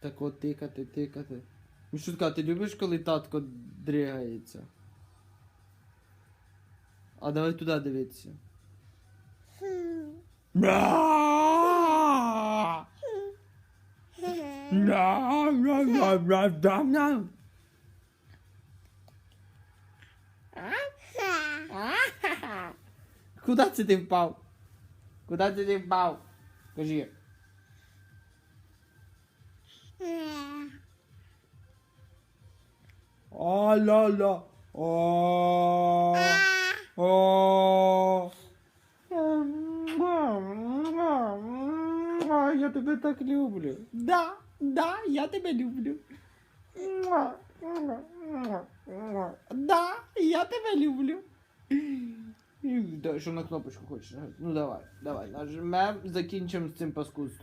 Так от тикати, тикати. Мішутка, ти любиш, коли татко дригається? А давай туди дивитися. Куда це ти впав? Куда це ти впав? Кажи. А-ля-ля. О. О. Я тебе так люблю. Да, да, я тебе люблю. Да, я тебе люблю. Да, що на кнопочку хочеш? нажати? Ну давай, давай, нажмем, закінчимо з цим паскудством.